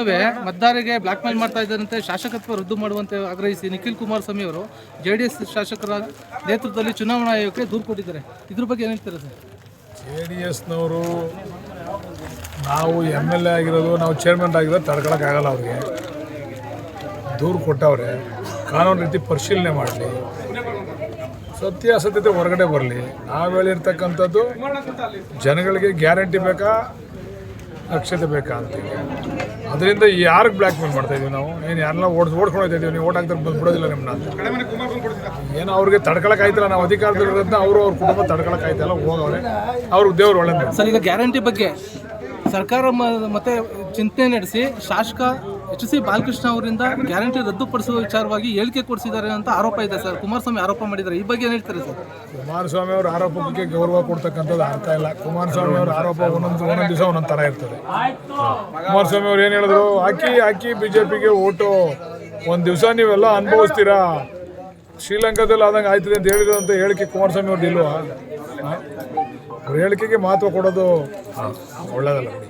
ನಡುವೆ ಮತದಾರರಿಗೆ black mail ಮಾಡ್ತಾ ಇದ್ದಾರಂತೆ. ಶಾಸಕತ್ವ ರದ್ದು ಮಾಡುವಂತೆ ಆಗ್ರಹಿಸಿ ನಿಖಿಲ್ ಕುಮಾರಸ್ವಾಮಿ ಅವರು ಜೆ ಡಿ ಎಸ್ ಶಾಸಕರ ನೇತೃತ್ವದಲ್ಲಿ ಚುನಾವಣಾ ಆಯೋಗಕ್ಕೆ ದೂರು ಕೊಟ್ಟಿದ್ದಾರೆ. ಇದ್ರ ಬಗ್ಗೆ ಏನು ಹೇಳ್ತಾರೆ ಜೆ ಡಿ ಎಸ್ನವರು ನಾವು ಎಂ ಎಲ್ ಎ ಆಗಿರೋದು, ನಾವು ಚೇರ್ಮನ್ ಆಗಿರೋದು ತಡ್ಕೊಳಕ್ಕಾಗಲ್ಲ ಅವ್ರಿಗೆ. ದೂರು ಕೊಟ್ಟವ್ರೆ, ಕಾನೂನು ರೀತಿ ಪರಿಶೀಲನೆ ಮಾಡಲಿ, ಸತ್ಯಾಸತ್ಯತೆ ಹೊರಗಡೆ ಬರಲಿ. ನಾವು ಹೇಳಿರ್ತಕ್ಕಂಥದ್ದು ಜನಗಳಿಗೆ ಗ್ಯಾರಂಟಿ ಬೇಕಾ ಅಕ್ಷತೆ ಬೇಕಾ ಅಂತ ಅದರಿಂದ ಯಾರಿಗೆ ಬ್ಲ್ಯಾಕ್ ಮೇಲ್ ಮಾಡ್ತಾ ಇದೀವಿ ನಾವು? ಏನು ಯಾರನ್ನ ಓಡ್ಸ್ ಓಡ್ಕೊಂಡು ಹೋಗ್ತಾ ಇದೀವಿ ನೀವು? ಓಟ್ ಹಾಕ್ತಾರೆ ಬಂದು ಬಿಡೋದಿಲ್ಲ ನಿಮ್ಮನ್ನ ಅಂತ ಏನೋ ಅವ್ರಿಗೆ ತಡ್ಕೊಳಕ್ ಆಯ್ತಲ್ಲ ನಾವು ಅಧಿಕಾರದಲ್ಲಿರೋದನ್ನ ಅವರು ಅವ್ರ ಕುಟುಂಬ ತಡ್ಕೊಳಕ್ ಆಯ್ತಲ್ಲ ಹೋಗವ್ರೆ. ಅವ್ರಿಗೆ ದೇವ್ರು ಒಳ್ಳೆ ಸರ್ ಈಗ ಗ್ಯಾರಂಟಿ ಬಗ್ಗೆ ಸರ್ಕಾರ ಮ- ಮತ್ತೆ ಚಿಂತನೆ ನಡೆಸಿ ಶಾಸಕ ಎಚ್ ಸಿ ಬಾಲಕೃಷ್ಣ ಅವರಿಂದ ಗ್ಯಾರಂಟಿ ರದ್ದುಪಡಿಸುವ ವಿಚಾರವಾಗಿ ಹೇಳಿಕೆ ಕೊಡಿಸಿದ್ದಾರೆ ಅಂತ ಆರೋಪ ಇದೆ ಸರ್. ಕುಮಾರಸ್ವಾಮಿ ಆರೋಪ ಮಾಡಿದ್ದಾರೆ. ಈ ಬಗ್ಗೆ ಏನು ಹೇಳ್ತಾರೆ ಸರ್? ಕುಮಾರಸ್ವಾಮಿ ಅವ್ರ ಆರೋಪಕ್ಕೆ ಗೌರವ ಕೊಡ್ತಕ್ಕಂಥದ್ದು ಅರ್ಥ ಇಲ್ಲ. ಕುಮಾರಸ್ವಾಮಿ ಅವರ ಆರೋಪ ಒಂದೊಂದು ಒಂದೊಂದು ದಿವಸ ಒಂದೊಂದು ಥರ ಇರ್ತದೆ. ಕುಮಾರಸ್ವಾಮಿ ಅವ್ರು ಏನು ಹೇಳಿದ್ರು? ಹಾಕಿ ಹಾಕಿ ಬಿ ಜೆ ಪಿಗೆ ಓಟು. ಒಂದು ದಿವಸ ನೀವೆಲ್ಲ ಅನುಭವಿಸ್ತೀರಾ? ಶ್ರೀಲಂಕಾದಲ್ಲಿ ಆದಂಗೆ ಆಯ್ತದೆ ಅಂತ ಹೇಳಿದ್ರು ಅಂತ ಹೇಳಿಕೆ ಕುಮಾರಸ್ವಾಮಿ ಅವ್ರದ್ದು ಇಲ್ವಾ? ಅವ್ರ ಹೇಳಿಕೆಗೆ ಮಹತ್ವ ಕೊಡೋದು ಒಳ್ಳೇದಲ್ಲ ಬಿಡಿ.